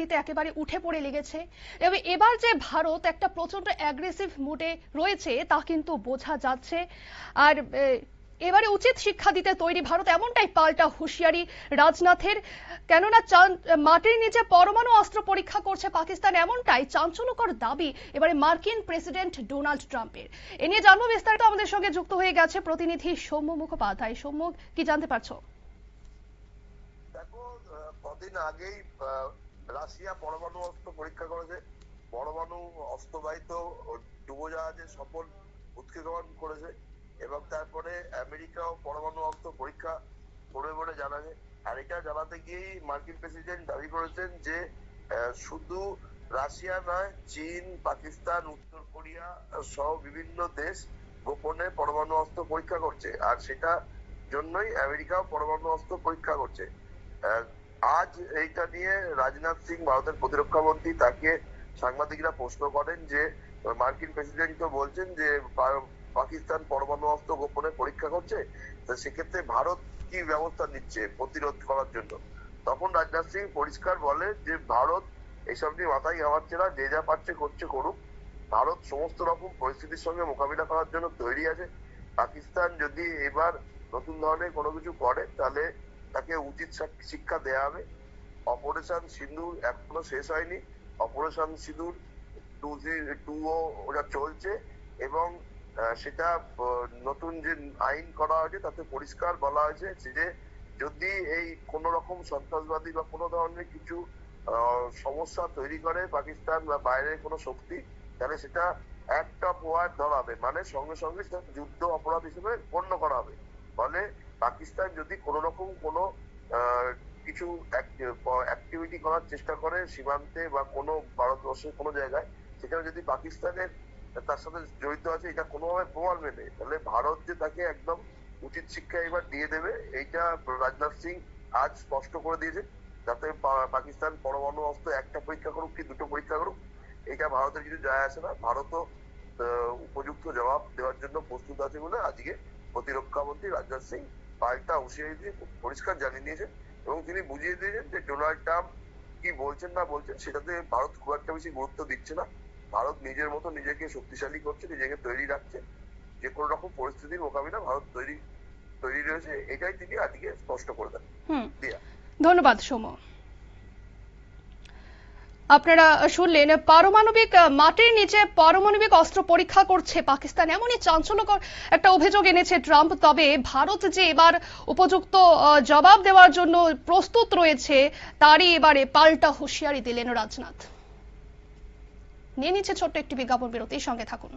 দিতে একেবারে উঠে পড়ে লেগেছে। এবং এবার যে ভারত একটা প্রচণ্ড অ্যাগ্রেসিভ মুডে রয়েছে, তা কিন্তু বোঝা যাচ্ছে। আর এবারে উচিত শিক্ষা দিতে তৈরি ভারত এমনটাই পাল্টা হুঁশিয়ারি রাজনাথের। কেননা মাটির নিচে পরমাণু অস্ত্র পরীক্ষা করছে পাকিস্তান এমনটাই চাঞ্চল্যকর দাবি এবারে মার্কিন প্রেসিডেন্ট ডোনাল্ড ট্রাম্পের। এ নিয়ে জানব বিস্তারিত, আমাদের সঙ্গে যুক্ত হয়ে গেছে প্রতিনিধি সৌম্য মুখোপাধ্যায়। সৌম্য, কি জানতে পারছ? দেখো আগেই রাশিয়া পরমাণু অস্ত্র পরীক্ষা করেছে। পরমাণু অস্ত্রবাহিত ডুবোজাহাজের সফল উৎক্ষেপণ করেছে এবং তারপরে আমেরিকাও পরমাণু অস্ত্র পরীক্ষা করবে বলে জানা যায় আর এটা জানাতে গিয়েই মার্কিন প্রেসিডেন্ট দাবি করেছেন যে শুধু রাশিয়া নয়, চীন, পাকিস্তান, উত্তর কোরিয়া সহ বিভিন্ন দেশ গোপনে পরমাণু অস্ত্র পরীক্ষা করছে। আর সেটা জন্যই আমেরিকাও পরমাণু অস্ত্র পরীক্ষা করছে। আজ এইটা নিয়ে রাজনাথ সিং, ভারতের প্রতিরক্ষা মন্ত্রী, তাকে সাংবাদিকরা প্রশ্ন করেন যে, মার্কিন প্রেসিডেন্ট তো বলছেন যে পাকিস্তান পরমাণু অস্ত্র গোপনে পরীক্ষা করছে সেক্ষেত্রে ভারত কি ব্যবস্থা নিচ্ছে প্রতিরোধ করার জন্য? তখন রাজনাথ সিং পরিষ্কার বলে যে, ভারত এসব নিয়ে মাথায় ঘামাচ্ছে না, যে যা পারছে করছে করুক। ভারত সমস্ত রকম পরিস্থিতির সঙ্গে মোকাবিলা করার জন্য তৈরি আছে। পাকিস্তান যদি এবার নতুন ধরনের কোনো কিছু করে, তাহলে তাকে উচিত শিক্ষা দেয়া হবে। অপারেশন সিঁদুর এখনও শেষ হয়নি। অপারেশন সিঁদুর টু টু ও ওটা চলছে এবং সেটা নতুন যে আইন করা হয়েছে তাতে পরিষ্কার বলা হয়েছে যে যদি এই কোন রকম সন্ত্রাসবাদী বা কোনো ধরনের কিছু সমস্যা তৈরি করে পাকিস্তান বা বাইরের কোনো শক্তি, তাহলে সেটা একটা ওয়ার ধরা হবে মানে সঙ্গে সঙ্গে সেটা যুদ্ধ অপরাধ হিসেবে গণ্য করা হবে। ফলে পাকিস্তান যদি কোনো রকম কোনো কিছু অ্যাক্টিভিটি করার চেষ্টা করে সীমান্তে বা কোনো ভারতবর্ষের কোনো জায়গায়, সেখানে যদি পাকিস্তানের তার সাথে জড়িত আছে, এটা কোনোভাবে প্রমাণ মেলে। তাহলে ভারত যে তাকে একদম উচিত শিক্ষা এবার দিয়ে দেবে, এইটা রাজনাথ সিং আজ স্পষ্ট করে দিয়েছে। যাতে পাকিস্তান পরমাণু অস্ত্র একটা পরীক্ষা করুক কি দুটো পরীক্ষা করুক, এটা ভারতের কিছু যায় আসে না। ভারতও উপযুক্ত জবাব দেওয়ার জন্য প্রস্তুত আছে বলে আজকে প্রতিরক্ষা মন্ত্রী রাজনাথ সিং পাল্টা হুঁশিয়ারি দিয়ে পরিষ্কার জানিয়ে দিয়েছেন এবং তিনি বুঝিয়ে দিয়েছেন যে ডোনাল্ড ট্রাম্প কি বলছেন না বলছেন সেটাতে ভারত খুব একটা বেশি গুরুত্ব দিচ্ছে না। ভারত নিজের মতো নিজেকে শক্তিশালী করছে নিজেকে তৈরি রাখছে। যে কোনো রকম পরিস্থিতির মোকাবিলা ভারত তৈরি তৈরি রয়েছে এটাই তিনি আজকে স্পষ্ট করে দেন। হুম। দিয়া। ধন্যবাদ সৌম্য। আপনারা শুনলেন, পারমাণবিক মাটির নিচে পারমাণবিক অস্ত্র পরীক্ষা করছে পাকিস্তান। এমনই চাঞ্চল্যকর একটা অভিযোগ এনেছে ট্রাম্প। তবে ভারত যে এবার উপযুক্ত জবাব দেওয়ার জন্য প্রস্তুত রয়েছে, তারই এবারে পাল্টা হুঁশিয়ারি দিলেন রাজনাথ। নিয়ে নিচ্ছে ছোট্ট একটি বিজ্ঞাপন বিরতির সঙ্গে থাকুন।